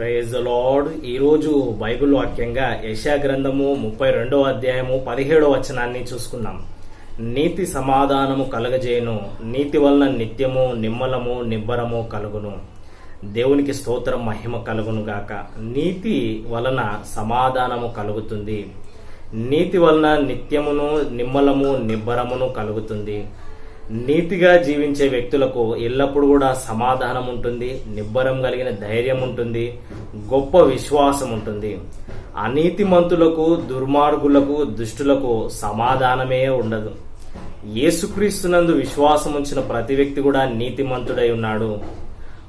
Praise lord ఈరోజు Bible వాక్యంగా యశా గ్రంథము ముప్పై రెండవ అధ్యాయము పదిహేడవ వచనాన్ని చూసుకుందాం. నీతి సమాధానము కలగజేయను. నీతి వలన నిత్యము నిమ్మలము నిబ్బరము కలుగును. దేవునికి స్తోత్రం మహిమ కలుగును గాక. నీతి వలన సమాధానము కలుగుతుంది. నీతి వలన నిత్యమును నిమ్మలము నిబ్బరమును కలుగుతుంది. నీతిగా జీవించే వ్యక్తులకు ఎల్లప్పుడూ కూడా సమాధానం ఉంటుంది నిబ్బరం కలిగిన ధైర్యం ఉంటుంది గొప్ప విశ్వాసం ఉంటుంది. అనీతిమంతులకు దుర్మార్గులకు దుష్టులకు సమాధానమే ఉండదు. యేసుక్రీస్తునందు విశ్వాసం ఉంచిన ప్రతి వ్యక్తి కూడా నీతిమంతుడై ఉన్నాడు.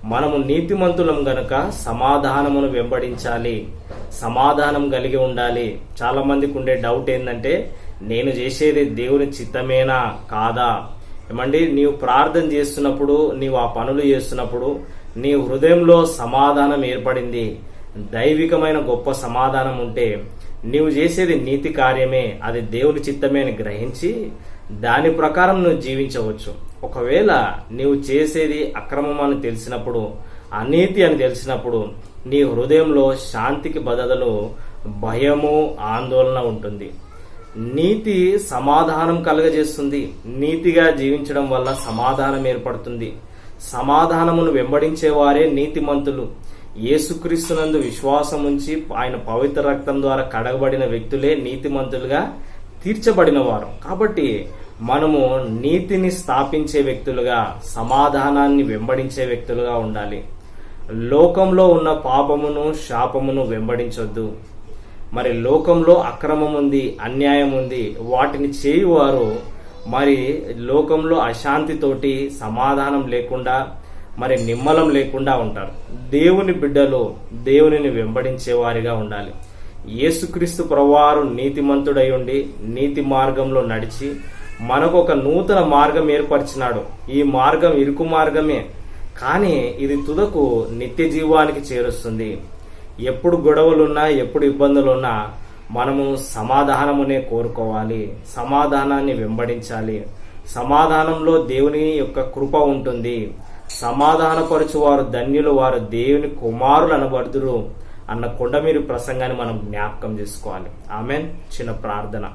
మనము నీతిమంతులం గనుక సమాధానమును వెంబడించాలి సమాధానం కలిగి ఉండాలి. చాలా మందికి ఉండే డౌట్ ఏంటంటే నేను చేసేది దేవుని చిత్తమేనా కాదా? ఏమండి? నీవు ప్రార్థన చేస్తున్నప్పుడు నీవు ఆ పనులు చేస్తున్నప్పుడు నీ హృదయంలో సమాధానం ఏర్పడింది. దైవికమైన గొప్ప సమాధానం ఉంటే నీవు చేసేది నీతి కార్యమే అది దేవుని చిత్తమే అని గ్రహించి దాని ప్రకారం నువ్వు జీవించవచ్చు. ఒకవేళ నీవు చేసేది అక్రమం అని తెలిసినప్పుడు అనీతి అని తెలిసినప్పుడు నీ హృదయంలో శాంతికి బదలు భయము ఆందోళన ఉంటుంది. నీతి సమాధానం కలగజేస్తుంది. నీతిగా జీవించడం వల్ల సమాధానం ఏర్పడుతుంది. సమాధానమును వెంబడించేవారే నీతిమంతులు. యేసుక్రీస్తునందు విశ్వాసం ఉంచి ఆయన పవిత్ర రక్తం ద్వారా కడగబడిన వ్యక్తులే నీతిమంతులుగా తీర్చబడిన వారు కాబట్టి మనము నీతిని స్థాపించే వ్యక్తులుగా సమాధానాన్ని వెంబడించే వ్యక్తులుగా ఉండాలి. లోకంలో ఉన్న పాపమును శాపమును వెంబడించొద్దు. మరి లోకంలో అక్రమం ఉంది అన్యాయం ఉంది వాటిని చేయువారు మరి లోకంలో అశాంతితోటి సమాధానం లేకుండా మరి నిమ్మలం లేకుండా ఉంటారు. దేవుని బిడ్డలు దేవునిని వెంబడించేవారిగా ఉండాలి. యేసుక్రీస్తు ప్రవారు నీతిమంతుడై ఉండి నీతి మార్గంలో నడిచి మనకు ఒక నూతన మార్గం ఏర్పరిచినాడు. ఈ మార్గం ఇరుకు మార్గమే. కానీ ఇది తుదకు నిత్య జీవానికి చేరుస్తుంది. ఎప్పుడు గొడవలున్నా ఎప్పుడు ఇబ్బందులున్నా మనము సమాధానమునే కోరుకోవాలి. సమాధానాన్ని వెంబడించాలి. సమాధానంలో దేవుని యొక్క కృప ఉంటుంది. సమాధానపరచు వారు ధన్యులు వారు దేవుని కుమారులు అనబడుదురు అన్న కొండమీరు ప్రసంగాన్ని మనం జ్ఞాపకం చేసుకోవాలి. ఆమెన్. చిన్న ప్రార్థన.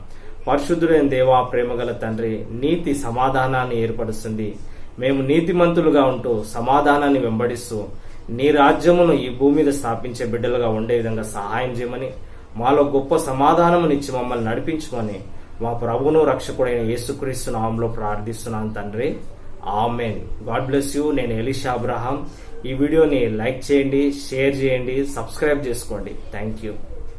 పరిశుద్ధుడైన దేవా ప్రేమగల తండ్రి నీతి సమాధానాన్ని ఏర్పరుస్తుంది. మేము నీతిమంతులుగా ఉంటూ సమాధానాన్ని వెంబడిస్తూ నీ రాజ్యమును ఈ భూమి మీద స్థాపించే బిడ్డలుగా ఉండే విధంగా సహాయం చేయమని మాలో గొప్ప సమాధానమునిచ్చి మమ్మల్ని నడిపించమని మా ప్రభువును రక్షకుడైన యేసుక్రీస్తు నామంలో ప్రార్థిస్తున్నాను తండ్రి. ఆమెన్. God bless you. నేను ఎలిషా అబ్రహాం. ఈ వీడియోని లైక్ చేయండి షేర్ చేయండి సబ్స్క్రైబ్ చేసుకోండి. Thank you.